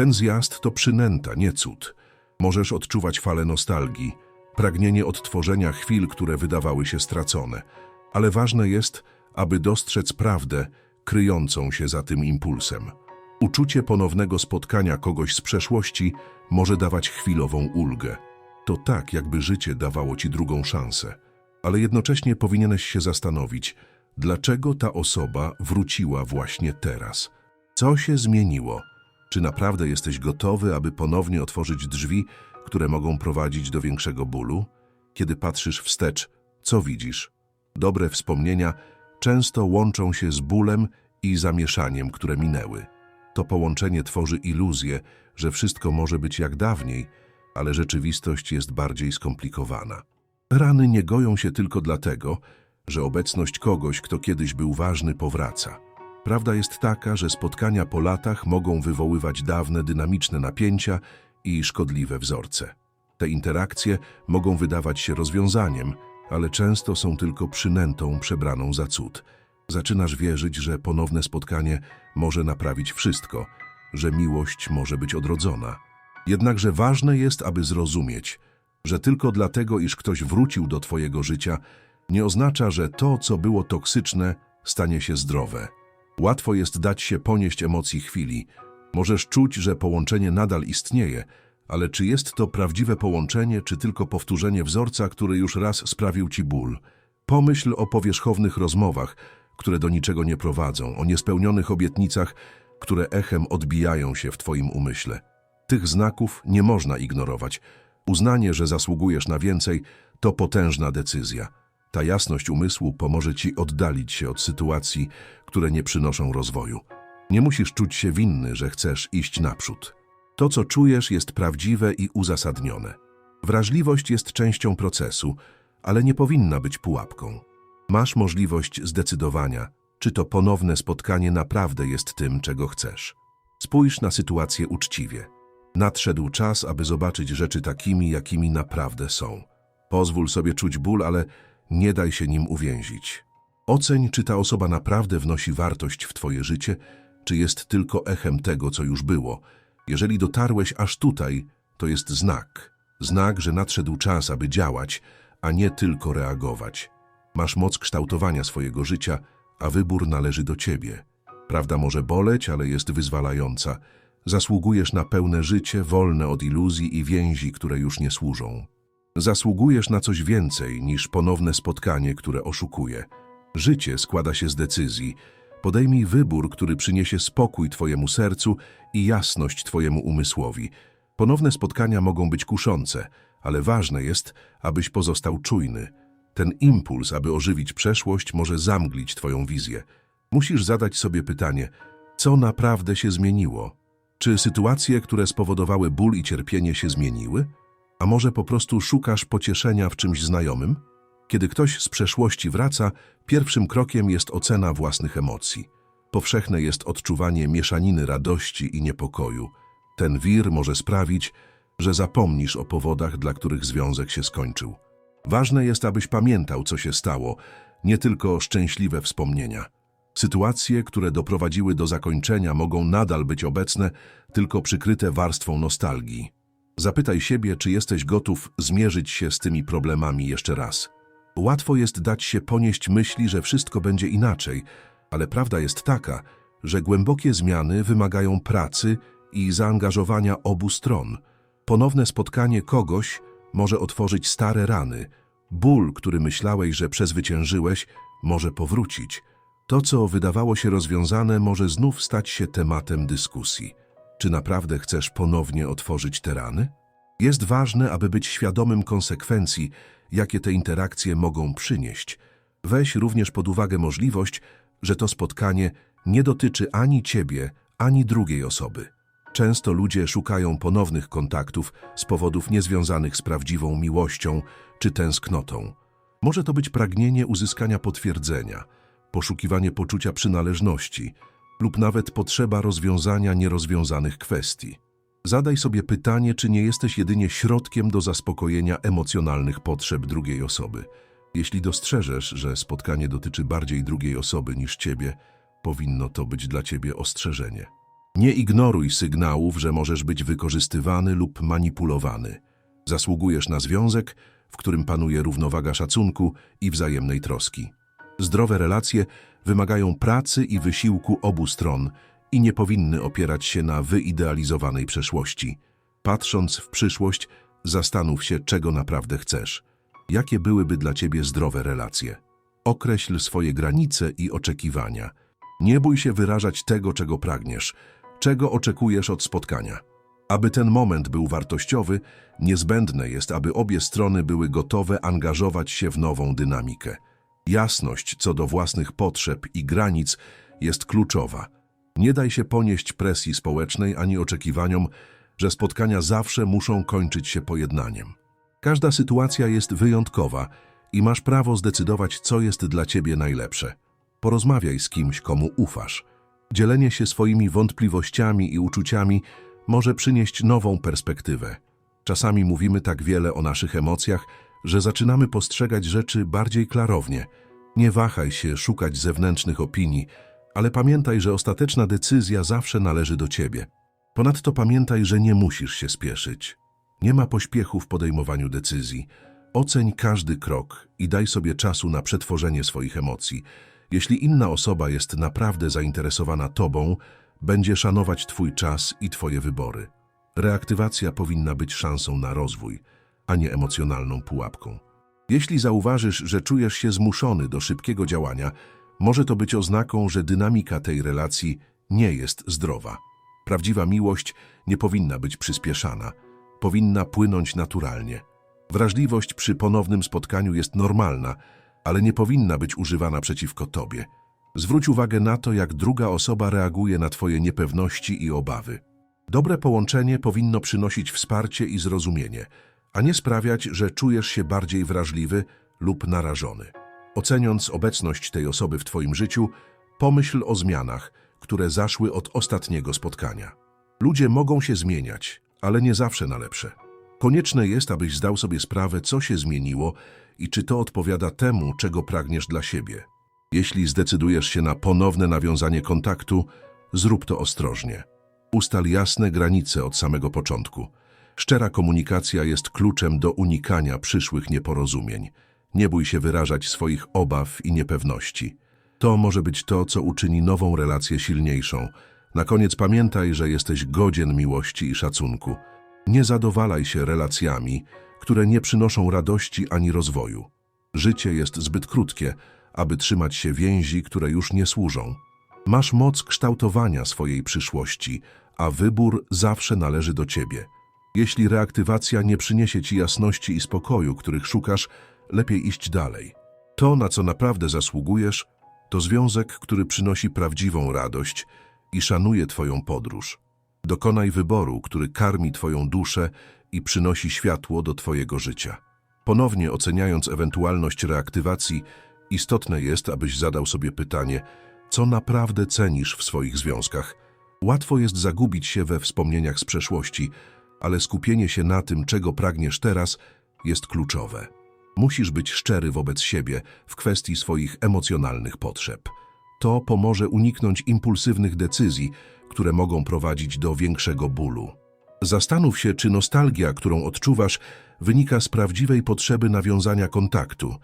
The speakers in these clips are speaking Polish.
Ten zjazd to przynęta, nie cud. Możesz odczuwać falę nostalgii, pragnienie odtworzenia chwil, które wydawały się stracone. Ale ważne jest, aby dostrzec prawdę kryjącą się za tym impulsem. Uczucie ponownego spotkania kogoś z przeszłości może dawać chwilową ulgę. To tak, jakby życie dawało ci drugą szansę. Ale jednocześnie powinieneś się zastanowić, dlaczego ta osoba wróciła właśnie teraz. Co się zmieniło? Czy naprawdę jesteś gotowy, aby ponownie otworzyć drzwi, które mogą prowadzić do większego bólu? Kiedy patrzysz wstecz, co widzisz? Dobre wspomnienia często łączą się z bólem i zamieszaniem, które minęły. To połączenie tworzy iluzję, że wszystko może być jak dawniej, ale rzeczywistość jest bardziej skomplikowana. Rany nie goją się tylko dlatego, że obecność kogoś, kto kiedyś był ważny, powraca. Prawda jest taka, że spotkania po latach mogą wywoływać dawne, dynamiczne napięcia i szkodliwe wzorce. Te interakcje mogą wydawać się rozwiązaniem, ale często są tylko przynętą przebraną za cud. Zaczynasz wierzyć, że ponowne spotkanie może naprawić wszystko, że miłość może być odrodzona. Jednakże ważne jest, aby zrozumieć, że tylko dlatego, iż ktoś wrócił do Twojego życia, nie oznacza, że to, co było toksyczne, stanie się zdrowe. Łatwo jest dać się ponieść emocji chwili. Możesz czuć, że połączenie nadal istnieje, ale czy jest to prawdziwe połączenie, czy tylko powtórzenie wzorca, który już raz sprawił ci ból? Pomyśl o powierzchownych rozmowach, które do niczego nie prowadzą, o niespełnionych obietnicach, które echem odbijają się w twoim umyśle. Tych znaków nie można ignorować. Uznanie, że zasługujesz na więcej, to potężna decyzja. Ta jasność umysłu pomoże ci oddalić się od sytuacji, które nie przynoszą rozwoju. Nie musisz czuć się winny, że chcesz iść naprzód. To, co czujesz, jest prawdziwe i uzasadnione. Wrażliwość jest częścią procesu, ale nie powinna być pułapką. Masz możliwość zdecydowania, czy to ponowne spotkanie naprawdę jest tym, czego chcesz. Spójrz na sytuację uczciwie. Nadszedł czas, aby zobaczyć rzeczy takimi, jakimi naprawdę są. Pozwól sobie czuć ból, ale nie daj się nim uwięzić. Oceń, czy ta osoba naprawdę wnosi wartość w twoje życie, czy jest tylko echem tego, co już było. Jeżeli dotarłeś aż tutaj, to jest znak. Znak, że nadszedł czas, aby działać, a nie tylko reagować. Masz moc kształtowania swojego życia, a wybór należy do ciebie. Prawda może boleć, ale jest wyzwalająca. Zasługujesz na pełne życie, wolne od iluzji i więzi, które już nie służą. Zasługujesz na coś więcej niż ponowne spotkanie, które oszukuje. Życie składa się z decyzji. Podejmij wybór, który przyniesie spokój Twojemu sercu i jasność Twojemu umysłowi. Ponowne spotkania mogą być kuszące, ale ważne jest, abyś pozostał czujny. Ten impuls, aby ożywić przeszłość, może zamglić Twoją wizję. Musisz zadać sobie pytanie, co naprawdę się zmieniło? Czy sytuacje, które spowodowały ból i cierpienie się zmieniły? A może po prostu szukasz pocieszenia w czymś znajomym? Kiedy ktoś z przeszłości wraca, pierwszym krokiem jest ocena własnych emocji. Powszechne jest odczuwanie mieszaniny radości i niepokoju. Ten wir może sprawić, że zapomnisz o powodach, dla których związek się skończył. Ważne jest, abyś pamiętał, co się stało, nie tylko szczęśliwe wspomnienia. Sytuacje, które doprowadziły do zakończenia, mogą nadal być obecne, tylko przykryte warstwą nostalgii. Zapytaj siebie, czy jesteś gotów zmierzyć się z tymi problemami jeszcze raz. Łatwo jest dać się ponieść myśli, że wszystko będzie inaczej, ale prawda jest taka, że głębokie zmiany wymagają pracy i zaangażowania obu stron. Ponowne spotkanie kogoś może otworzyć stare rany. Ból, który myślałeś, że przezwyciężyłeś, może powrócić. To, co wydawało się rozwiązane, może znów stać się tematem dyskusji. Czy naprawdę chcesz ponownie otworzyć te rany? Jest ważne, aby być świadomym konsekwencji, jakie te interakcje mogą przynieść. Weź również pod uwagę możliwość, że to spotkanie nie dotyczy ani ciebie, ani drugiej osoby. Często ludzie szukają ponownych kontaktów z powodów niezwiązanych z prawdziwą miłością czy tęsknotą. Może to być pragnienie uzyskania potwierdzenia, poszukiwanie poczucia przynależności lub nawet potrzeba rozwiązania nierozwiązanych kwestii. Zadaj sobie pytanie, czy nie jesteś jedynie środkiem do zaspokojenia emocjonalnych potrzeb drugiej osoby. Jeśli dostrzeżesz, że spotkanie dotyczy bardziej drugiej osoby niż ciebie, powinno to być dla ciebie ostrzeżenie. Nie ignoruj sygnałów, że możesz być wykorzystywany lub manipulowany. Zasługujesz na związek, w którym panuje równowaga szacunku i wzajemnej troski. Zdrowe relacje wymagają pracy i wysiłku obu stron i nie powinny opierać się na wyidealizowanej przeszłości. Patrząc w przyszłość, zastanów się, czego naprawdę chcesz. Jakie byłyby dla ciebie zdrowe relacje? Określ swoje granice i oczekiwania. Nie bój się wyrażać tego, czego pragniesz, czego oczekujesz od spotkania. Aby ten moment był wartościowy, niezbędne jest, aby obie strony były gotowe angażować się w nową dynamikę. Jasność co do własnych potrzeb i granic jest kluczowa. Nie daj się ponieść presji społecznej ani oczekiwaniom, że spotkania zawsze muszą kończyć się pojednaniem. Każda sytuacja jest wyjątkowa i masz prawo zdecydować, co jest dla ciebie najlepsze. Porozmawiaj z kimś, komu ufasz. Dzielenie się swoimi wątpliwościami i uczuciami może przynieść nową perspektywę. Czasami mówimy tak wiele o naszych emocjach, że zaczynamy postrzegać rzeczy bardziej klarownie. Nie wahaj się szukać zewnętrznych opinii, ale pamiętaj, że ostateczna decyzja zawsze należy do ciebie. Ponadto pamiętaj, że nie musisz się spieszyć. Nie ma pośpiechu w podejmowaniu decyzji. Oceń każdy krok i daj sobie czasu na przetworzenie swoich emocji. Jeśli inna osoba jest naprawdę zainteresowana tobą, będzie szanować twój czas i twoje wybory. Reaktywacja powinna być szansą na rozwój, a nie emocjonalną pułapką. Jeśli zauważysz, że czujesz się zmuszony do szybkiego działania, może to być oznaką, że dynamika tej relacji nie jest zdrowa. Prawdziwa miłość nie powinna być przyspieszana, powinna płynąć naturalnie. Wrażliwość przy ponownym spotkaniu jest normalna, ale nie powinna być używana przeciwko tobie. Zwróć uwagę na to, jak druga osoba reaguje na twoje niepewności i obawy. Dobre połączenie powinno przynosić wsparcie i zrozumienie, a nie sprawiać, że czujesz się bardziej wrażliwy lub narażony. Oceniąc obecność tej osoby w twoim życiu, pomyśl o zmianach, które zaszły od ostatniego spotkania. Ludzie mogą się zmieniać, ale nie zawsze na lepsze. Konieczne jest, abyś zdał sobie sprawę, co się zmieniło i czy to odpowiada temu, czego pragniesz dla siebie. Jeśli zdecydujesz się na ponowne nawiązanie kontaktu, zrób to ostrożnie. Ustal jasne granice od samego początku. Szczera komunikacja jest kluczem do unikania przyszłych nieporozumień. Nie bój się wyrażać swoich obaw i niepewności. To może być to, co uczyni nową relację silniejszą. Na koniec pamiętaj, że jesteś godzien miłości i szacunku. Nie zadowalaj się relacjami, które nie przynoszą radości ani rozwoju. Życie jest zbyt krótkie, aby trzymać się więzi, które już nie służą. Masz moc kształtowania swojej przyszłości, a wybór zawsze należy do ciebie. Jeśli reaktywacja nie przyniesie ci jasności i spokoju, których szukasz, lepiej iść dalej. To, na co naprawdę zasługujesz, to związek, który przynosi prawdziwą radość i szanuje twoją podróż. Dokonaj wyboru, który karmi twoją duszę i przynosi światło do twojego życia. Ponownie oceniając ewentualność reaktywacji, istotne jest, abyś zadał sobie pytanie, co naprawdę cenisz w swoich związkach. Łatwo jest zagubić się we wspomnieniach z przeszłości, ale skupienie się na tym, czego pragniesz teraz, jest kluczowe. Musisz być szczery wobec siebie w kwestii swoich emocjonalnych potrzeb. To pomoże uniknąć impulsywnych decyzji, które mogą prowadzić do większego bólu. Zastanów się, czy nostalgia, którą odczuwasz, wynika z prawdziwej potrzeby nawiązania kontaktu,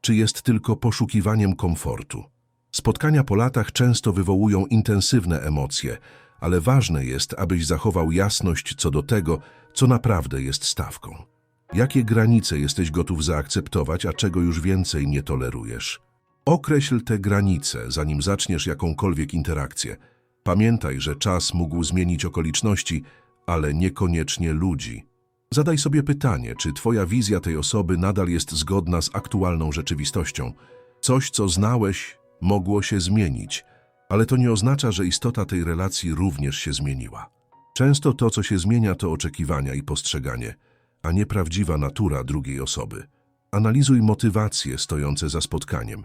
czy jest tylko poszukiwaniem komfortu. Spotkania po latach często wywołują intensywne emocje, ale ważne jest, abyś zachował jasność co do tego, co naprawdę jest stawką. Jakie granice jesteś gotów zaakceptować, a czego już więcej nie tolerujesz? Określ te granice, zanim zaczniesz jakąkolwiek interakcję. Pamiętaj, że czas mógł zmienić okoliczności, ale niekoniecznie ludzi. Zadaj sobie pytanie, czy twoja wizja tej osoby nadal jest zgodna z aktualną rzeczywistością. Coś, co znałeś, mogło się zmienić, ale to nie oznacza, że istota tej relacji również się zmieniła. Często to, co się zmienia, to oczekiwania i postrzeganie, a nie prawdziwa natura drugiej osoby. Analizuj motywacje stojące za spotkaniem.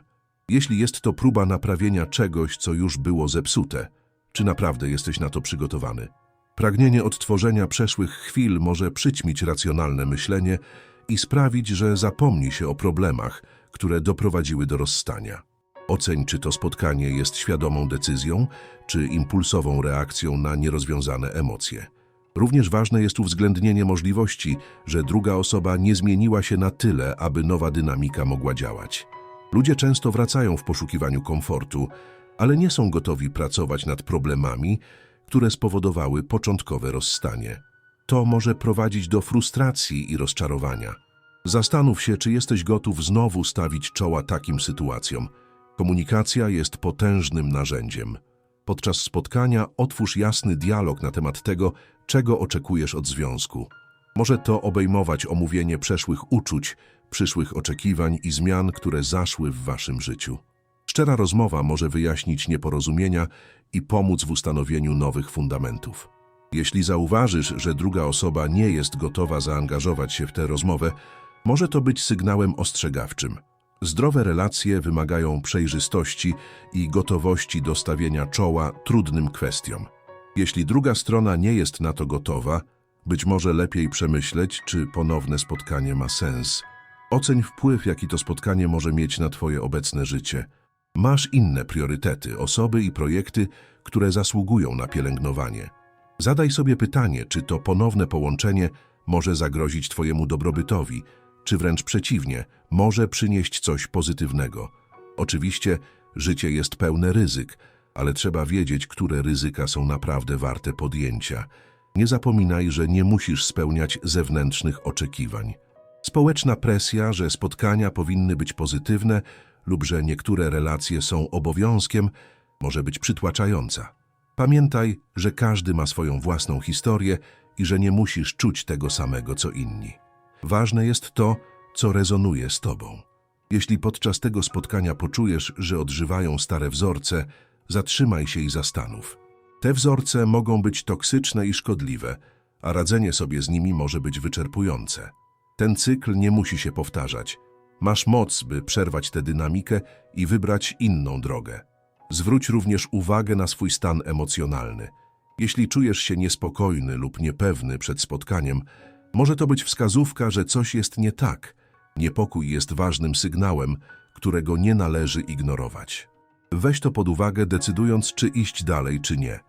Jeśli jest to próba naprawienia czegoś, co już było zepsute, czy naprawdę jesteś na to przygotowany? Pragnienie odtworzenia przeszłych chwil może przyćmić racjonalne myślenie i sprawić, że zapomni się o problemach, które doprowadziły do rozstania. Oceń, czy to spotkanie jest świadomą decyzją, czy impulsową reakcją na nierozwiązane emocje. Również ważne jest uwzględnienie możliwości, że druga osoba nie zmieniła się na tyle, aby nowa dynamika mogła działać. Ludzie często wracają w poszukiwaniu komfortu, ale nie są gotowi pracować nad problemami, które spowodowały początkowe rozstanie. To może prowadzić do frustracji i rozczarowania. Zastanów się, czy jesteś gotów znowu stawić czoła takim sytuacjom. Komunikacja jest potężnym narzędziem. Podczas spotkania otwórz jasny dialog na temat tego, czego oczekujesz od związku. Może to obejmować omówienie przeszłych uczuć, przyszłych oczekiwań i zmian, które zaszły w waszym życiu. Szczera rozmowa może wyjaśnić nieporozumienia i pomóc w ustanowieniu nowych fundamentów. Jeśli zauważysz, że druga osoba nie jest gotowa zaangażować się w tę rozmowę, może to być sygnałem ostrzegawczym. Zdrowe relacje wymagają przejrzystości i gotowości do stawienia czoła trudnym kwestiom. Jeśli druga strona nie jest na to gotowa, być może lepiej przemyśleć, czy ponowne spotkanie ma sens. Oceń wpływ, jaki to spotkanie może mieć na Twoje obecne życie. Masz inne priorytety, osoby i projekty, które zasługują na pielęgnowanie. Zadaj sobie pytanie, czy to ponowne połączenie może zagrozić Twojemu dobrobytowi, czy wręcz przeciwnie, może przynieść coś pozytywnego. Oczywiście życie jest pełne ryzyk, ale trzeba wiedzieć, które ryzyka są naprawdę warte podjęcia. Nie zapominaj, że nie musisz spełniać zewnętrznych oczekiwań. Społeczna presja, że spotkania powinny być pozytywne lub że niektóre relacje są obowiązkiem, może być przytłaczająca. Pamiętaj, że każdy ma swoją własną historię i że nie musisz czuć tego samego co inni. Ważne jest to, co rezonuje z tobą. Jeśli podczas tego spotkania poczujesz, że odżywają stare wzorce, zatrzymaj się i zastanów. Te wzorce mogą być toksyczne i szkodliwe, a radzenie sobie z nimi może być wyczerpujące. Ten cykl nie musi się powtarzać. Masz moc, by przerwać tę dynamikę i wybrać inną drogę. Zwróć również uwagę na swój stan emocjonalny. Jeśli czujesz się niespokojny lub niepewny przed spotkaniem, może to być wskazówka, że coś jest nie tak. Niepokój jest ważnym sygnałem, którego nie należy ignorować. Weź to pod uwagę, decydując, czy iść dalej, czy nie.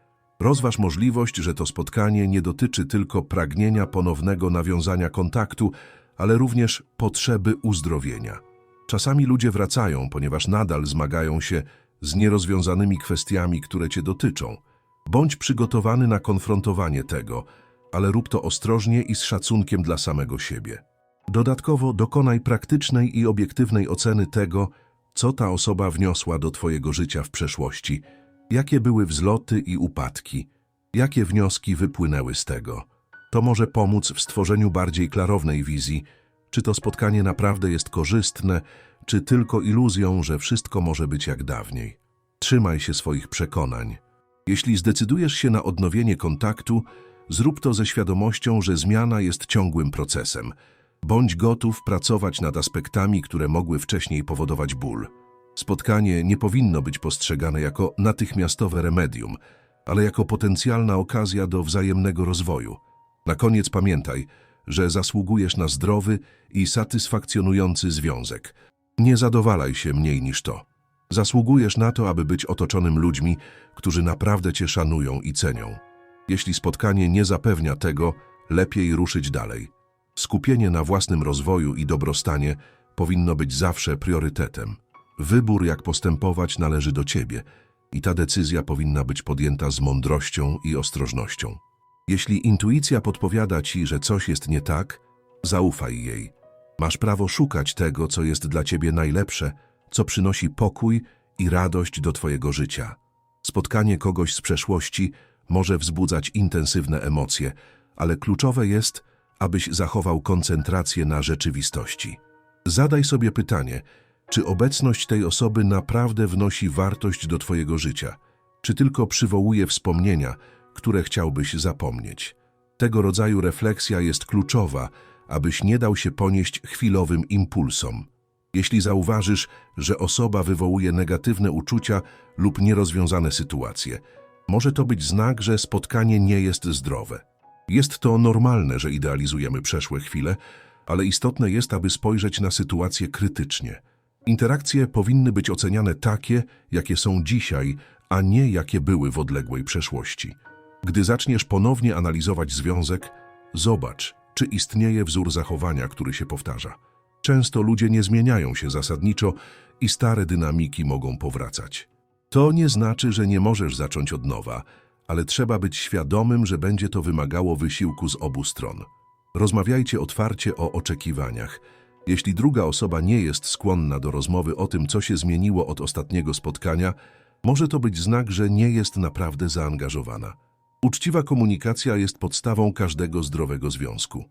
Rozważ możliwość, że to spotkanie nie dotyczy tylko pragnienia ponownego nawiązania kontaktu, ale również potrzeby uzdrowienia. Czasami ludzie wracają, ponieważ nadal zmagają się z nierozwiązanymi kwestiami, które cię dotyczą. Bądź przygotowany na konfrontowanie tego, ale rób to ostrożnie i z szacunkiem dla samego siebie. Dodatkowo dokonaj praktycznej i obiektywnej oceny tego, co ta osoba wniosła do Twojego życia w przeszłości, jakie były wzloty i upadki, jakie wnioski wypłynęły z tego. To może pomóc w stworzeniu bardziej klarownej wizji, czy to spotkanie naprawdę jest korzystne, czy tylko iluzją, że wszystko może być jak dawniej. Trzymaj się swoich przekonań. Jeśli zdecydujesz się na odnowienie kontaktu, zrób to ze świadomością, że zmiana jest ciągłym procesem. Bądź gotów pracować nad aspektami, które mogły wcześniej powodować ból. Spotkanie nie powinno być postrzegane jako natychmiastowe remedium, ale jako potencjalna okazja do wzajemnego rozwoju. Na koniec pamiętaj, że zasługujesz na zdrowy i satysfakcjonujący związek. Nie zadowalaj się mniej niż to. Zasługujesz na to, aby być otoczonym ludźmi, którzy naprawdę Cię szanują i cenią. Jeśli spotkanie nie zapewnia tego, lepiej ruszyć dalej. Skupienie na własnym rozwoju i dobrostanie powinno być zawsze priorytetem. Wybór, jak postępować, należy do Ciebie i ta decyzja powinna być podjęta z mądrością i ostrożnością. Jeśli intuicja podpowiada Ci, że coś jest nie tak, zaufaj jej. Masz prawo szukać tego, co jest dla Ciebie najlepsze, co przynosi pokój i radość do Twojego życia. Spotkanie kogoś z przeszłości może wzbudzać intensywne emocje, ale kluczowe jest, abyś zachował koncentrację na rzeczywistości. Zadaj sobie pytanie, czy obecność tej osoby naprawdę wnosi wartość do Twojego życia, czy tylko przywołuje wspomnienia, które chciałbyś zapomnieć. Tego rodzaju refleksja jest kluczowa, abyś nie dał się ponieść chwilowym impulsom. Jeśli zauważysz, że osoba wywołuje negatywne uczucia lub nierozwiązane sytuacje, może to być znak, że spotkanie nie jest zdrowe. Jest to normalne, że idealizujemy przeszłe chwile, ale istotne jest, aby spojrzeć na sytuację krytycznie. Interakcje powinny być oceniane takie, jakie są dzisiaj, a nie jakie były w odległej przeszłości. Gdy zaczniesz ponownie analizować związek, zobacz, czy istnieje wzór zachowania, który się powtarza. Często ludzie nie zmieniają się zasadniczo i stare dynamiki mogą powracać. To nie znaczy, że nie możesz zacząć od nowa, ale trzeba być świadomym, że będzie to wymagało wysiłku z obu stron. Rozmawiajcie otwarcie o oczekiwaniach. Jeśli druga osoba nie jest skłonna do rozmowy o tym, co się zmieniło od ostatniego spotkania, może to być znak, że nie jest naprawdę zaangażowana. Uczciwa komunikacja jest podstawą każdego zdrowego związku.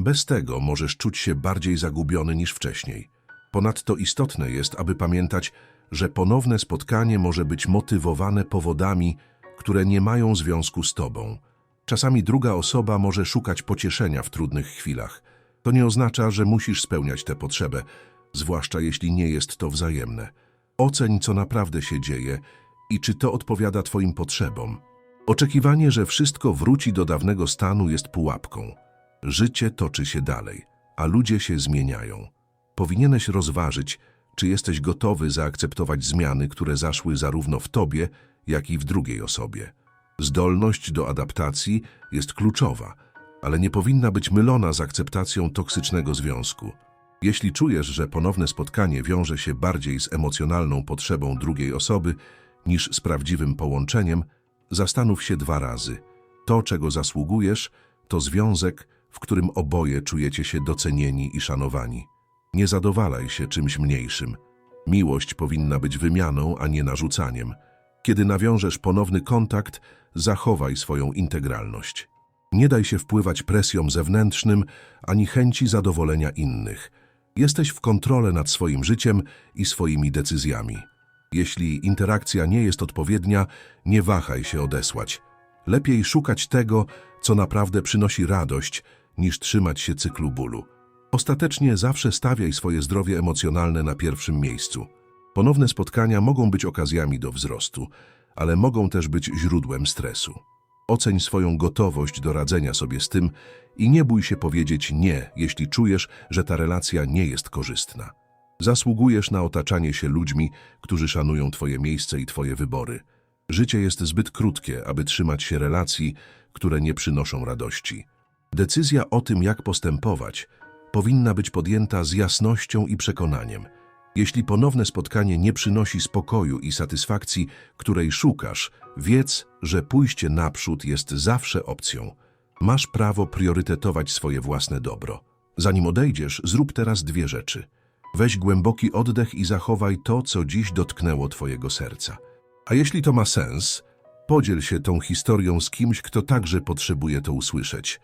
Bez tego możesz czuć się bardziej zagubiony niż wcześniej. Ponadto istotne jest, aby pamiętać, że ponowne spotkanie może być motywowane powodami, które nie mają związku z tobą. Czasami druga osoba może szukać pocieszenia w trudnych chwilach. To nie oznacza, że musisz spełniać tę potrzebę, zwłaszcza jeśli nie jest to wzajemne. Oceń, co naprawdę się dzieje i czy to odpowiada twoim potrzebom. Oczekiwanie, że wszystko wróci do dawnego stanu jest pułapką. Życie toczy się dalej, a ludzie się zmieniają. Powinieneś rozważyć, czy jesteś gotowy zaakceptować zmiany, które zaszły zarówno w tobie, jak i w drugiej osobie. Zdolność do adaptacji jest kluczowa, ale nie powinna być mylona z akceptacją toksycznego związku. Jeśli czujesz, że ponowne spotkanie wiąże się bardziej z emocjonalną potrzebą drugiej osoby niż z prawdziwym połączeniem, zastanów się dwa razy. To, czego zasługujesz, to związek, w którym oboje czujecie się docenieni i szanowani. Nie zadowalaj się czymś mniejszym. Miłość powinna być wymianą, a nie narzucaniem. Kiedy nawiążesz ponowny kontakt, zachowaj swoją integralność. Nie daj się wpływać presją zewnętrznym ani chęci zadowolenia innych. Jesteś w kontrole nad swoim życiem i swoimi decyzjami. Jeśli interakcja nie jest odpowiednia, nie wahaj się odesłać. Lepiej szukać tego, co naprawdę przynosi radość, niż trzymać się cyklu bólu. Ostatecznie zawsze stawiaj swoje zdrowie emocjonalne na pierwszym miejscu. Ponowne spotkania mogą być okazjami do wzrostu, ale mogą też być źródłem stresu. Oceń swoją gotowość do radzenia sobie z tym i nie bój się powiedzieć nie, jeśli czujesz, że ta relacja nie jest korzystna. Zasługujesz na otaczanie się ludźmi, którzy szanują Twoje miejsce i Twoje wybory. Życie jest zbyt krótkie, aby trzymać się relacji, które nie przynoszą radości. Decyzja o tym, jak postępować, powinna być podjęta z jasnością i przekonaniem. Jeśli ponowne spotkanie nie przynosi spokoju i satysfakcji, której szukasz, wiedz, że pójście naprzód jest zawsze opcją. Masz prawo priorytetować swoje własne dobro. Zanim odejdziesz, zrób teraz dwie rzeczy. Weź głęboki oddech i zachowaj to, co dziś dotknęło Twojego serca. A jeśli to ma sens, podziel się tą historią z kimś, kto także potrzebuje to usłyszeć.